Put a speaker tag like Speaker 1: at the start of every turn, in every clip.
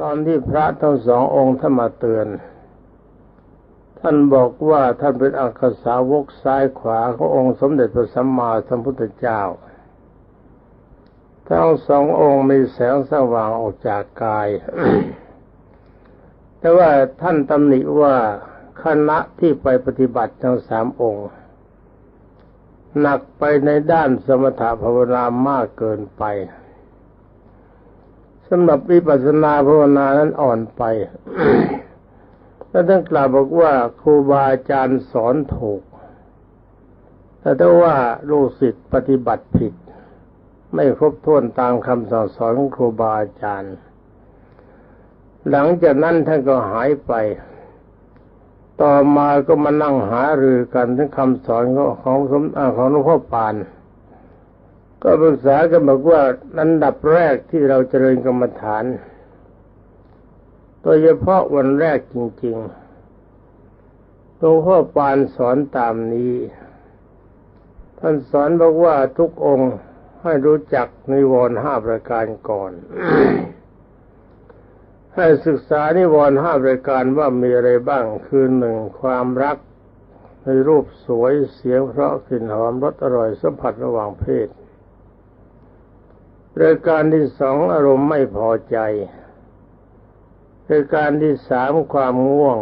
Speaker 1: ตอนที่พระทั้งสององค์ท่านมาเตือน ท่านบอกว่าท่านเป็นอักษาวกซ้ายขวาขององค์สมเด็จพระสัมมาสัมพุทธเจ้า ทั้งสององค์มีแสงสว่างออกจากกาย แต่ว่าท่านตำหนิว่าคณะที่ไปปฏิบัติทั้งสามองค์ หนักไปในด้านสมถะภาวนามากเกินไป สำหรับวิปัสสนาภาวนานั้นอ่อนไปแล้วท่านกล่าวบอกว่าครูบาอาจารย์สอนถูก แต่ถ้าว่าลูกศิษย์ปฏิบัติผิด ไม่ครบถ้วนตามคำสอนสอนของครูบาอาจารย์ หลังจากนั้นท่านก็หายไป ต่อมาก็มานั่งหารือกันถึงคำสอนของสมของหลวงพ่อปาน ก็ปรึกษากันบอกว่าอันดับแรกที่เราเจริญกรรมฐาน โดยเฉพาะวันแรกจริงๆหลวงพ่อปานสอนตามนี้ ท่านสอนบอกว่าทุกองค์ให้รู้จักนิวรณ์ห้าประการก่อน ให้ศึกษานิวรณ์ห้าประการว่ามีอะไรบ้าง คือหนึ่งความรักในรูปสวยเสียงเพราะกลิ่นหอมรสอร่อยสัมผัสระหว่างเพศ รายการที่สองอารมณ์ไม่พอใจรายการที่สามความง่วง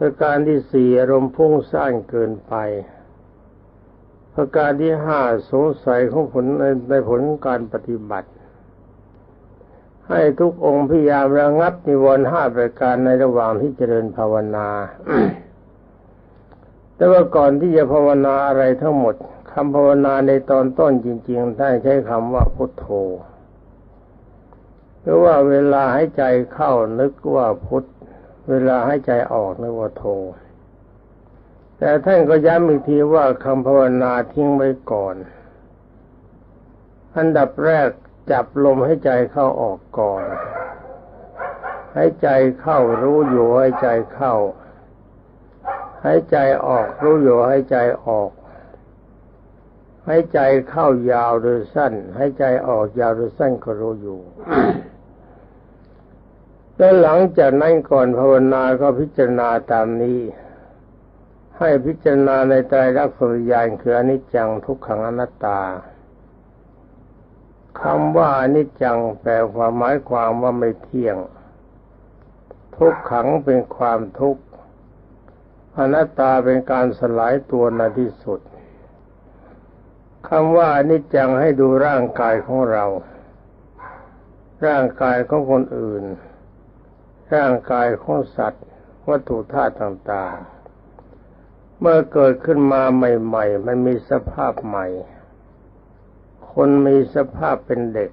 Speaker 1: รายการที่สี่อารมณ์พุ่งสร้างเกินไปประการที่ห้าสงสัยของผลในผลการปฏิบัติ ให้ทุกองค์พยายามระงับนิวรณ์ห้าประการในระหว่างที่เจริญภาวนา แต่ว่าก่อนที่จะภาวนาอะไรทั้งหมดคำภาวนาในตอนต้นจริงๆท่านใช้คำว่าพุทโธหรือว่าเวลาให้ใจเข้านึกว่าพุทธเวลาให้ใจออกนึกว่าโธแต่ท่านก็ย้ำอีกทีว่าคำภาวนาทิ้งไว้ก่อน อันดับแรกจับลมให้ใจเข้าออกก่อน ให้ใจเข้ารู้อยู่ให้ใจเข้า ให้ใจออกรู้อยู่ให้ใจออก ให้ใจเข้ายาวหรือสั้นให้ใจออกยาวหรือสั้นก็รู้อยู่แล้วหลังจากนั้นก่อนภาวนาก็พิจารณาตามนี้ ให้พิจารณาในใจรักษณญาณคืออนิจจังทุกขังอนัตตาคำว่าอนิจจังแปลความหมายความว่าไม่เที่ยง ทุกขังเป็นความทุกข์อนัตตาเป็นการสลายตัวในที่สุด คำว่าอนิจจังให้ดูร่างกายของเรา ร่างกายของคนอื่น ร่างกายของสัตว์ วัตถุธาตุต่างๆ เมื่อเกิดขึ้นมาใหม่ ๆ มันมีสภาพใหม่ คนมีสภาพเป็นเด็ก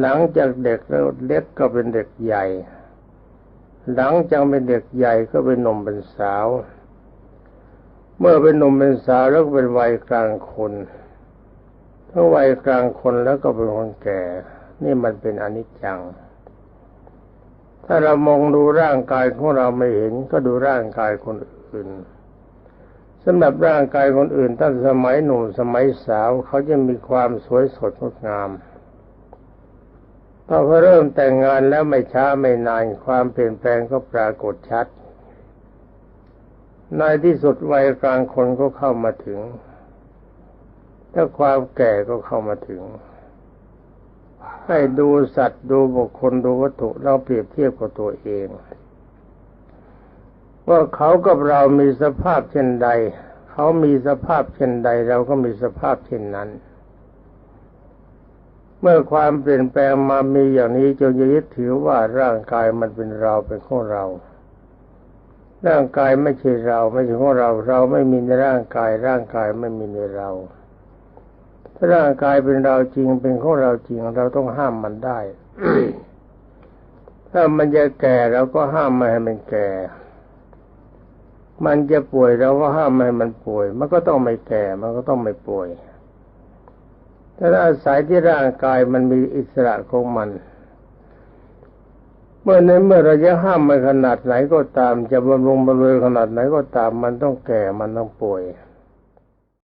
Speaker 1: หลังจากเด็กแล้วเล็กก็เป็นเด็กใหญ่ หลังจากเป็นเด็กใหญ่ก็เป็นหนุ่มเป็นสาว เมื่อเป็นหนุ่มเป็นสาวแล้วก็เป็นวัยกลางคนถ้าวัยกลางคนแล้วก็เป็นคนแก่ นี่มันเป็นอนิจจัง ถ้าเรามองดูร่างกายของเราไม่เห็นก็ดูร่างกายคนอื่นสำหรับร่างกายคนอื่นตั้งสมัยหนุ่มสมัยสาว เขาจะมีความสวยสดงดงามพอเริ่มแต่งงานแล้วไม่ช้าไม่นานความเปลี่ยนแปลงก็ปรากฏชัด ในที่สุดวัยกลางคนก็เข้ามาถึง ถ้าความแก่ก็เข้ามาถึง ให้ดูสัตว์ดูบุคคลดูวัตถุเราเปรียบเทียบกับตัวเอง ว่าเขากับเรามีสภาพเช่นใด เขามีสภาพเช่นใด เราก็มีสภาพเช่นนั้น เมื่อความเปลี่ยนแปลงมามีอย่างนี้จงยึดถือว่าร่างกายมันเป็นเราเป็นของเรา ร่างกายไม่ใช่เรา ไม่ใช่ของเรา เราไม่มีในร่างกาย ร่างกายไม่มีในเราถ้าร่างกายเป็นเราจริงเป็นของเราจริง เราต้องห้ามมันได้ถ้ามันจะแก่เราก็ห้ามไม่ให้มันแก่ มันจะป่วยเราก็ห้ามไม่ให้มันป่วย มันก็ต้องไม่แก่ มันก็ต้องไม่ป่วยถ้าอาศัยที่ร่างกายมันมีอิสระของมัน เมื่อในเมื่อเราจะห้ามมันขนาดไหนก็ตาม จะบำรุงบำรุงขนาดไหนก็ตาม มันต้องแก่มันต้องป่วย